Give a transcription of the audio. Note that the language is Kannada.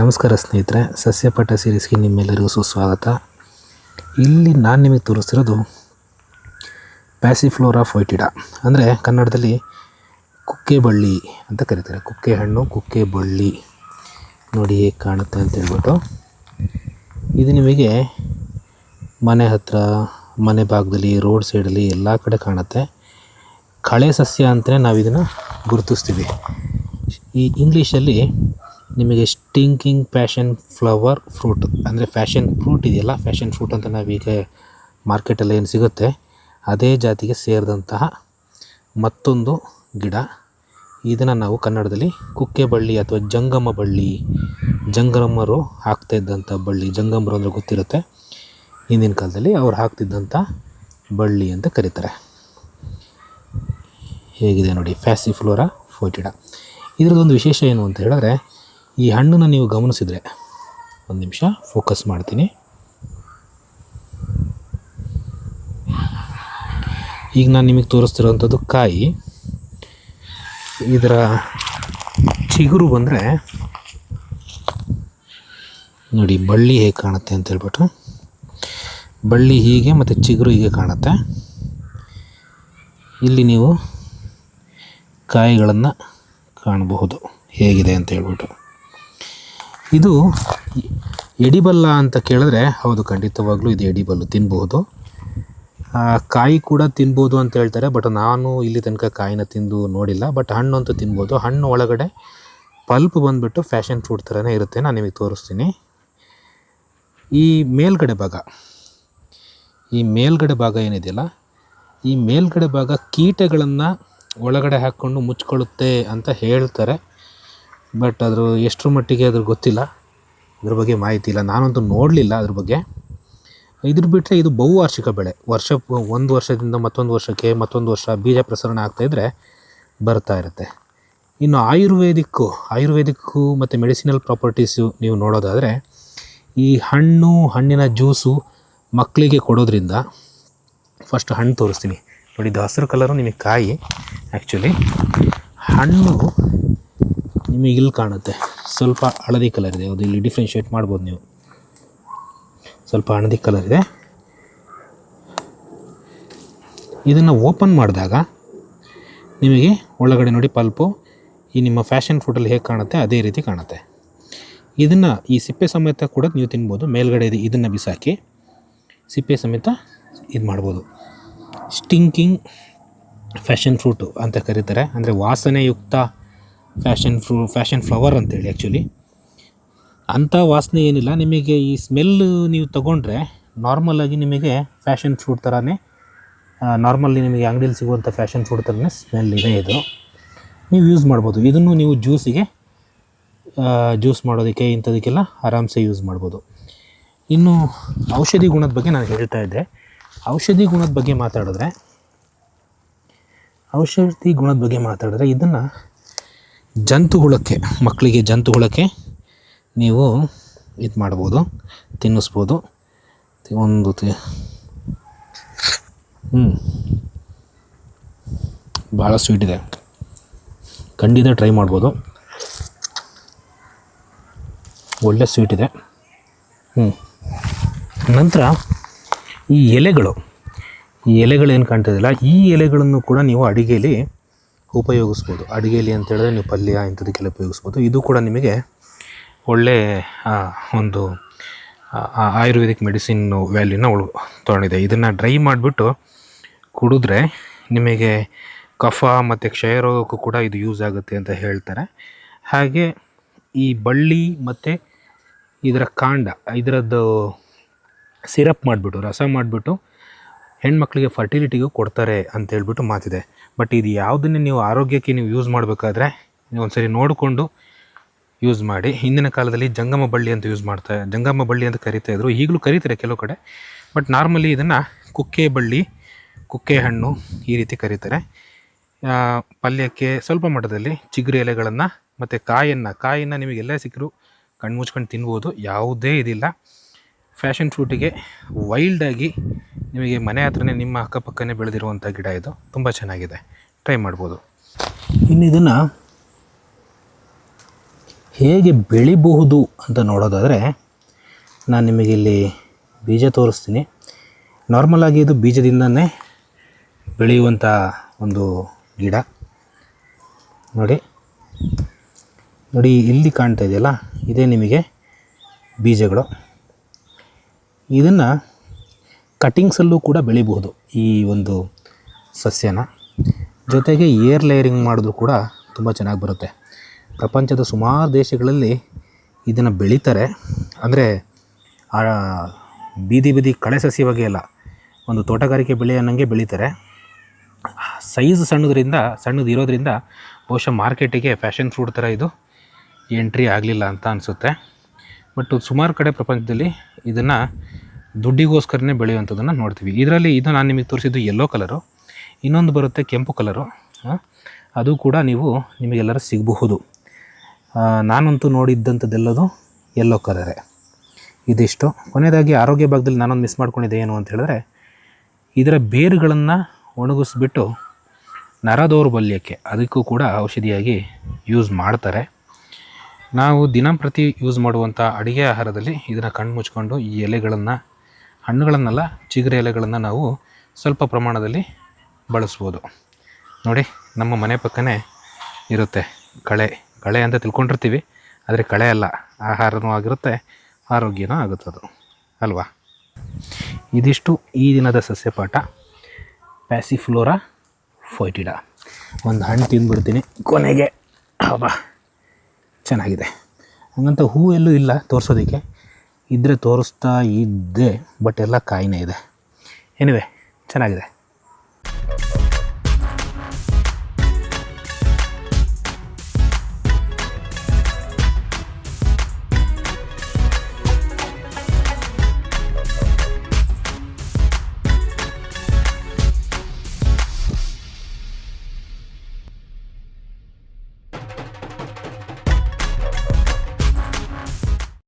ನಮಸ್ಕಾರ ಸ್ನೇಹಿತರೆ ಸಸ್ಯಪಾಠ ಸೀರೀಸ್ಗೆ ನಿಮ್ಮೆಲ್ಲರಿಗೂ ಸುಸ್ವಾಗತ. ಇಲ್ಲಿ ನಾನು ನಿಮಗೆ ತೋರಿಸ್ತಿರೋದು ಪ್ಯಾಸಿಫ್ಲೋರಾ ಫೈಟಿಡಾ ಅಂದರೆ ಕನ್ನಡದಲ್ಲಿ ಕುಕ್ಕೆ ಬಳ್ಳಿ ಅಂತ ಕರೀತಾರೆ. ಕುಕ್ಕೆ ಹಣ್ಣು ಕುಕ್ಕೆ ಬಳ್ಳಿ ನೋಡಿ ಹೇಗೆ ಕಾಣುತ್ತೆ ಅಂತ ಹೇಳ್ಬಿಟ್ಟು. ಇದು ನಿಮಗೆ ಮನೆ ಹತ್ತಿರ ಮನೆ ಭಾಗದಲ್ಲಿ ರೋಡ್ ಸೈಡಲ್ಲಿ ಎಲ್ಲ ಕಡೆ ಕಾಣುತ್ತೆ. ಕಳೆ ಸಸ್ಯ ಅಂತಲೇ ನಾವು ಇದನ್ನು ಗುರುತಿಸ್ತೀವಿ. ಈ ಇಂಗ್ಲೀಷಲ್ಲಿ ನಿಮಗೆ ಸ್ಟಿಂಕಿಂಗ್ ಪ್ಯಾಷನ್ ಫ್ಲವರ್ ಫ್ರೂಟ್ ಅಂದರೆ ಫ್ಯಾಷನ್ ಫ್ರೂಟ್ ಇದೆಯಲ್ಲ ಫ್ಯಾಷನ್ ಫ್ರೂಟ್ ಅಂತ ನಾವೀಗ ಮಾರ್ಕೆಟಲ್ಲಿ ಏನು ಸಿಗುತ್ತೆ, ಅದೇ ಜಾತಿಗೆ ಸೇರಿದಂತಹ ಮತ್ತೊಂದು ಗಿಡ. ಇದನ್ನು ನಾವು ಕನ್ನಡದಲ್ಲಿ ಕುಕ್ಕೆ ಬಳ್ಳಿ ಅಥವಾ ಜಂಗಮ ಬಳ್ಳಿ ಜಂಗಮರು ಹಾಕ್ತಾ ಇದ್ದಂಥ ಬಳ್ಳಿ, ಜಂಗಮರು ಅಂದರೆ ಗೊತ್ತಿರುತ್ತೆ. ಹಿಂದಿನ ಕಾಲದಲ್ಲಿ ಅವ್ರು ಹಾಕ್ತಿದ್ದಂಥ ಬಳ್ಳಿ ಅಂತ ಕರೀತಾರೆ. ಹೇಗಿದೆ ನೋಡಿ ಫ್ಯಾಸಿಫ್ಲೋರಾ ಫೋಟಿಡಾ ಇದ್ರದ್ದೊಂದು ವಿಶೇಷ ಏನು ಅಂತ ಹೇಳಿದ್ರೆ ಈ ಹಣ್ಣನ್ನು ನೀವು ಗಮನಿಸಿದರೆ ಒಂದು ನಿಮಿಷ ಫೋಕಸ್ ಮಾಡ್ತೀನಿ. ಈಗ ನಾನು ನಿಮಗೆ ತೋರಿಸ್ತಿರೋವಂಥದ್ದು ಕಾಯಿ. ಇದರ ಚಿಗುರು ಬಂದರೆ ನೋಡಿ ಬಳ್ಳಿ ಹೇಗೆ ಕಾಣುತ್ತೆ ಅಂತ ಹೇಳ್ಬಿಟ್ಟು. ಬಳ್ಳಿ ಹೀಗೆ ಮತ್ತು ಚಿಗುರು ಹೀಗೆ ಕಾಣುತ್ತೆ. ಇಲ್ಲಿ ನೀವು ಕಾಯಿಗಳನ್ನು ಕಾಣಬಹುದು. ಹೇಗಿದೆ ಅಂತ ಹೇಳ್ಬಿಟ್ಟು. ಇದು ಎಡಿಬಲ್ಲ ಅಂತ ಕೇಳಿದ್ರೆ ಹೌದು ಖಂಡಿತವಾಗ್ಲೂ ಇದು ಎಡಿಬಲ್ಲು ತಿನ್ಬೋದು ಆ, ಕಾಯಿ ಕೂಡ ತಿನ್ಬೋದು ಅಂತ ಹೇಳ್ತಾರೆ ಬಟ್ ನಾನು ಇಲ್ಲಿ ತನಕ ಕಾಯಿನ ತಿಂದು ನೋಡಿಲ್ಲ ಬಟ್ ಹಣ್ಣು ಅಂತೂ ತಿನ್ಬೋದು ಹಣ್ಣು ಒಳಗಡೆ ಪಲ್ಪ್ ಬಂದುಬಿಟ್ಟು ಫ್ಯಾಷನ್ ಫ್ರೂಟ್ ಥರನೇ ಇರುತ್ತೆ ನಾನು ನಿಮಗೆ ತೋರಿಸ್ತೀನಿ. ಈ ಮೇಲ್ಗಡೆ ಭಾಗ ಈ ಮೇಲ್ಗಡೆ ಭಾಗ ಏನಿದೆಯಲ್ಲ ಈ ಮೇಲ್ಗಡೆ ಭಾಗ ಕೀಟಗಳನ್ನು ಒಳಗಡೆ ಹಾಕ್ಕೊಂಡು ಮುಚ್ಕೊಳ್ಳುತ್ತೆ ಅಂತ ಹೇಳ್ತಾರೆ. ಬಟ್ ಅದ್ರ ಎಷ್ಟರ ಮಟ್ಟಿಗೆ ಅದ್ರ ಗೊತ್ತಿಲ್ಲ. ಅದ್ರ ಬಗ್ಗೆ ಮಾಹಿತಿ ಇಲ್ಲ. ನಾನಂತೂ ನೋಡಲಿಲ್ಲ ಅದ್ರ ಬಗ್ಗೆ. ಇದ್ರ ಬಿಟ್ಟರೆ ಇದು ಬಹುವಾರ್ಷಿಕ ಬೆಳೆ. ವರ್ಷ, ಒಂದು ವರ್ಷದಿಂದ ಮತ್ತೊಂದು ವರ್ಷಕ್ಕೆ ಮತ್ತೊಂದು ವರ್ಷ ಬೀಜ ಪ್ರಸರಣ ಆಗ್ತಾಯಿದ್ರೆ ಬರ್ತಾ ಇರುತ್ತೆ. ಇನ್ನು ಆಯುರ್ವೇದಿಕ್ಕು ಆಯುರ್ವೇದಿಕ್ಕು ಮತ್ತು ಮೆಡಿಸಿನಲ್ ಪ್ರಾಪರ್ಟೀಸು ನೀವು ನೋಡೋದಾದರೆ, ಈ ಹಣ್ಣು, ಹಣ್ಣಿನ ಜ್ಯೂಸು ಮಕ್ಕಳಿಗೆ ಕೊಡೋದ್ರಿಂದ ಫಸ್ಟ್ ಹಣ್ಣು ತೋರಿಸ್ತೀನಿ. ನೋಡಿ ಇದು ಹಸಿರು ಕಲರು ನಿಮಗೆ ಕಾಯಿ ಆ್ಯಕ್ಚುಲಿ ಹಣ್ಣು ನಿಮಗೆ ಇಲ್ಲಿ ಕಾಣುತ್ತೆ. ಸ್ವಲ್ಪ ಹಳದಿ ಕಲರ್ ಇದೆ. ಅದು ಇಲ್ಲಿ ಡಿಫ್ರೆನ್ಷಿಯೇಟ್ ಮಾಡ್ಬೋದು ನೀವು. ಸ್ವಲ್ಪ ಹಳದಿ ಕಲರ್ ಇದೆ. ಇದನ್ನು ಓಪನ್ ಮಾಡಿದಾಗ ನಿಮಗೆ ಒಳಗಡೆ ನೋಡಿ ಪಲ್ಪು ಈ ನಿಮ್ಮ ಫ್ಯಾಷನ್ ಫುಡಲ್ಲಿ ಹೇಗೆ ಕಾಣುತ್ತೆ, ಅದೇ ರೀತಿ ಕಾಣುತ್ತೆ. ಇದನ್ನು ಈ ಸಿಪ್ಪೆ ಸಮೇತ ಕೂಡ ನೀವು ತಿನ್ಬೋದು. ಮೇಲ್ಗಡೆ ಇದು, ಇದನ್ನು ಬಿಸಾಕಿ ಸಿಪ್ಪೆ ಸಮೇತ ಇದು ಮಾಡ್ಬೋದು. ಸ್ಟಿಂಕಿಂಗ್ ಫ್ಯಾಷನ್ ಫ್ರೂಟು ಅಂತ ಕರೀತಾರೆ. ಅಂದರೆ ವಾಸನೆಯುಕ್ತ ಫ್ಯಾಷನ್ ಫ್ರೂ, ಫ್ಯಾಷನ್ ಫ್ಲವರ್ ಅಂತೇಳಿ ಆ್ಯಕ್ಚುಲಿ ಅಂಥ ವಾಸನೆ ಏನಿಲ್ಲ. ನಿಮಗೆ ಈ ಸ್ಮೆಲ್ ನೀವು ತಗೊಂಡ್ರೆ ನಾರ್ಮಲಾಗಿ ನಿಮಗೆ ಫ್ಯಾಷನ್ ಫ್ರೂಟ್ ಥರನೇ ನಾರ್ಮಲ್ಲಿ ನಿಮಗೆ ಅಂಗಡಿಯಲ್ಲಿ ಸಿಗುವಂಥ ಫ್ಯಾಷನ್ ಫ್ರೂಟ್ ಥರನೇ ಸ್ಮೆಲ್ ಇದೆ ಇದು. ನೀವು ಯೂಸ್ ಮಾಡ್ಬೋದು. ಇದನ್ನು ನೀವು ಜ್ಯೂಸಿಗೆ ಜ್ಯೂಸ್ ಮಾಡೋದಕ್ಕೆ, ಇಂಥದಕ್ಕೆಲ್ಲ ಆರಾಮ್ಸೆ ಯೂಸ್ ಮಾಡ್ಬೋದು. ಇನ್ನು ಔಷಧಿ ಗುಣದ ಬಗ್ಗೆ ನಾನು ಹೇಳ್ತಾ ಇದ್ದೆ. ಔಷಧಿ ಗುಣದ ಬಗ್ಗೆ ಮಾತಾಡಿದ್ರೆ, ಔಷಧಿ ಗುಣದ ಬಗ್ಗೆ ಮಾತಾಡಿದ್ರೆ ಇದನ್ನು ಜಂತುಹುಳಕ್ಕೆ, ಮಕ್ಕಳಿಗೆ ಜಂತು ಹುಳಕ್ಕೆ ನೀವು ಇದು ಮಾಡ್ಬೋದು, ತಿನ್ನಿಸ್ಬೋದು. ಒಂದು ಹ್ಞೂ ಭಾಳ ಸ್ವೀಟ್ ಇದೆ. ಖಂಡಿತ ಟ್ರೈ ಮಾಡ್ಬೋದು. ಒಳ್ಳೆ ಸ್ವೀಟ್ ಇದೆ. ಹ್ಞೂ ನಂತರ ಈ ಎಲೆಗಳು ಈ ಎಲೆಗಳು ಏನು ಇದೆಯಲ್ಲ ಈ ಎಲೆಗಳನ್ನು ಕೂಡ ನೀವು ಅಡಿಗೆಯಲ್ಲಿ ಉಪಯೋಗಿಸ್ಬೋದು. ಅಡುಗೆಯಲ್ಲಿ ಅಂತ ಹೇಳಿದ್ರೆ ನೀವು ಪಲ್ಯ ಇಂಥದಕ್ಕೆಲ್ಲ ಉಪಯೋಗಿಸ್ಬೋದು. ಇದು ಕೂಡ ನಿಮಗೆ ಒಳ್ಳೆ ಒಂದು ಆಯುರ್ವೇದಿಕ್ ಮೆಡಿಸಿನ್ ವ್ಯಾಲ್ಯೂನ ಉಳ್, ತೊಗೊಂಡಿದೆ. ಇದನ್ನು ಡ್ರೈ ಮಾಡಿಬಿಟ್ಟು ಕುಡಿದ್ರೆ ನಿಮಗೆ ಕಫ ಮತ್ತು ಕ್ಷಯರೋಗಕ್ಕೂ ಕೂಡ ಇದು ಯೂಸ್ ಆಗುತ್ತೆ ಅಂತ ಹೇಳ್ತಾರೆ. ಹಾಗೆ ಈ ಬಳ್ಳಿ ಮತ್ತು ಇದರ ಕಾಂಡ, ಇದರದ್ದು ಸಿರಪ್ ಮಾಡಿಬಿಟ್ಟು, ರಸ ಮಾಡಿಬಿಟ್ಟು ಹೆಣ್ಮಕ್ಳಿಗೆ ಫರ್ಟಿಲಿಟಿಗೂ ಕೊಡ್ತಾರೆ ಅಂತ ಹೇಳ್ಬಿಟ್ಟು ಮಾತಿದೆ. ಬಟ್ ಇದು ಯಾವುದನ್ನೇ ನೀವು ಆರೋಗ್ಯಕ್ಕೆ ನೀವು ಯೂಸ್ ಮಾಡಬೇಕಾದ್ರೆ ನೀವು ಒಂದ್ಸರಿ ನೋಡಿಕೊಂಡು ಯೂಸ್ ಮಾಡಿ. ಹಿಂದಿನ ಕಾಲದಲ್ಲಿ ಜಂಗಮ ಬಳ್ಳಿ ಅಂತ ಯೂಸ್ ಮಾಡ್ತಾ, ಜಂಗಮ ಬಳ್ಳಿ ಅಂತ ಕರಿತಾ ಇದ್ರು. ಈಗಲೂ ಕರೀತಾರೆ ಕೆಲವು ಕಡೆ. ಬಟ್ ನಾರ್ಮಲಿ ಇದನ್ನು ಕುಕ್ಕೆ ಬಳ್ಳಿ, ಕುಕ್ಕೆ ಹಣ್ಣು ಈ ರೀತಿ ಕರೀತಾರೆ. ಪಲ್ಯಕ್ಕೆ ಸ್ವಲ್ಪ ಮಟ್ಟದಲ್ಲಿ ಚಿಗುರು ಎಲೆಗಳನ್ನು ಮತ್ತು ಕಾಯನ್ನು ಕಾಯನ್ನು ನಿಮಗೆ ಎಲ್ಲೇ ಸಿಕ್ಕರೂ ಕಣ್ಣು ಮುಚ್ಕೊಂಡು ತಿನ್ಬೋದು. ಯಾವುದೇ ಇದಿಲ್ಲ. ಫ್ಯಾಷನ್ ಫ್ರೂಟಿಗೆ ವೈಲ್ಡಾಗಿ ನಿಮಗೆ ಮನೆ ಹತ್ರನೇ ನಿಮ್ಮ ಅಕ್ಕಪಕ್ಕನೇ ಬೆಳೆದಿರುವಂಥ ಗಿಡ ಇದು. ತುಂಬ ಚೆನ್ನಾಗಿದೆ. ಟ್ರೈ ಮಾಡ್ಬೋದು. ಇನ್ನು ಇದನ್ನು ಹೇಗೆ ಬೆಳಿಬಹುದು ಅಂತ ನೋಡೋದಾದರೆ ನಾನು ನಿಮಗೆ ಇಲ್ಲಿ ಬೀಜ ತೋರಿಸ್ತೀನಿ. ನಾರ್ಮಲಾಗಿ ಇದು ಬೀಜದಿಂದನೇ ಬೆಳೆಯುವಂಥ ಒಂದು ಗಿಡ. ನೋಡಿ. ನೋಡಿ, ಇಲ್ಲಿ ಕಾಣ್ತಾ ಇದೆಯಲ್ಲ? ಇದೇ ನಿಮಗೆ ಬೀಜಗಳು. ಇದನ್ನು ಕಟಿಂಗ್ಸಲ್ಲೂ ಕೂಡ ಬೆಳಿಬಹುದು ಈ ಒಂದು ಸಸ್ಯನ. ಜೊತೆಗೆ ಏರ್ ಲೇಯರಿಂಗ್ ಮಾಡಿದ್ರು ಕೂಡ ತುಂಬ ಚೆನ್ನಾಗಿ ಬರುತ್ತೆ. ಪ್ರಪಂಚದ ಸುಮಾರು ದೇಶಗಳಲ್ಲಿ ಇದನ್ನು ಬೆಳೀತಾರೆ. ಅಂದರೆ ಬೀದಿ ಬೀದಿ ಕಳೆ ಸಸ್ಯವಾಗಿ ಅಲ್ಲ, ಒಂದು ತೋಟಗಾರಿಕೆ ಬೆಳೆ ಅನ್ನಂಗೆ ಬೆಳೀತಾರೆ. ಸೈಜ್ ಸಣ್ಣದ್ರಿಂದ, ಸಣ್ಣದು ಇರೋದ್ರಿಂದ ಬಹುಶಃ ಮಾರ್ಕೆಟಿಗೆ ಫ್ಯಾಷನ್ ಫ್ರೂಟ್ ಥರ ಇದು ಎಂಟ್ರಿ ಆಗಲಿಲ್ಲ ಅಂತ ಅನಿಸುತ್ತೆ. ಬಟ್ ಸುಮಾರು ಕಡೆ ಪ್ರಪಂಚದಲ್ಲಿ ಇದನ್ನು ದುಡ್ಡಿಗೋಸ್ಕರನೇ ಬೆಳೆಯುವಂಥದ್ದನ್ನು ನೋಡ್ತೀವಿ. ಇದರಲ್ಲಿ ಇದು ನಾನು ನಿಮಗೆ ತೋರಿಸಿದ್ದು ಯೆಲ್ಲೋ ಕಲರು ಇನ್ನೊಂದು ಬರುತ್ತೆ ಕೆಂಪು ಕಲರು ಅದು ಕೂಡ ನೀವು ನಿಮಗೆಲ್ಲರೂ ಸಿಗಬಹುದು. ನಾನಂತೂ ನೋಡಿದ್ದಂಥದ್ದೆಲ್ಲದು ಯೆಲ್ಲೋ ಕಲರೇ ಇದಿಷ್ಟು. ಕೊನೆಯದಾಗಿ ಆರೋಗ್ಯ ಭಾಗದಲ್ಲಿ ನಾನೊಂದು ಮಿಸ್ ಮಾಡ್ಕೊಂಡಿದ್ದೆ ಏನು ಅಂತ ಹೇಳಿದ್ರೆ, ಇದರ ಬೇರುಗಳನ್ನು ಒಣಗಿಸ್ಬಿಟ್ಟು ನರ ದೌರ್ಬಲ್ಯಕ್ಕೆ ಅದಕ್ಕೂ ಕೂಡ ಔಷಧಿಯಾಗಿ ಯೂಸ್ ಮಾಡ್ತಾರೆ. ನಾವು ದಿನಂಪ್ರತಿ ಯೂಸ್ ಮಾಡುವಂಥ ಅಡುಗೆ ಆಹಾರದಲ್ಲಿ ಇದನ್ನು ಕಣ್ಣು ಮುಚ್ಕೊಂಡು ಈ ಎಲೆಗಳನ್ನು, ಹಣ್ಣುಗಳನ್ನೆಲ್ಲ, ಚಿಗುರೆ ಎಲೆಗಳನ್ನು ನಾವು ಸ್ವಲ್ಪ ಪ್ರಮಾಣದಲ್ಲಿ ಬಳಸ್ಬೋದು. ನೋಡಿ, ನಮ್ಮ ಮನೆ ಪಕ್ಕನೇ ಇರುತ್ತೆ ಕಳೆ. ಕಳೆ ಅಂತ ತಿಳ್ಕೊಂಡಿರ್ತೀವಿ, ಆದರೆ ಕಳೆ ಅಲ್ಲ. ಆಹಾರನೂ ಆಗಿರುತ್ತೆ, ಆರೋಗ್ಯನೂ ಆಗುತ್ತದು ಅಲ್ವಾ? ಇದಿಷ್ಟು ಈ ದಿನದ ಸಸ್ಯಪಾಠ ಪ್ಯಾಸಿಫ್ಲೋರಾ ಫೈಟಿಡಾ ಒಂದು ಹಣ್ಣು ತಿಂದ್ಬಿಡ್ತೀನಿ ಕೊನೆಗೆ. ಹಬ್ಬ ಚೆನ್ನಾಗಿದೆ. ಹಂಗಂತ ಹೂ ಎಲ್ಲೂ ಇಲ್ಲ ತೋರಿಸೋದಕ್ಕೆ. ಇದ್ದರೆ ತೋರಿಸ್ತಾ ಇದ್ದೆ ಬಟ್ ಎಲ್ಲ ಕಾಯಿನೇ ಇದೆ. ಎನಿವೆ ಚೆನ್ನಾಗಿದೆ.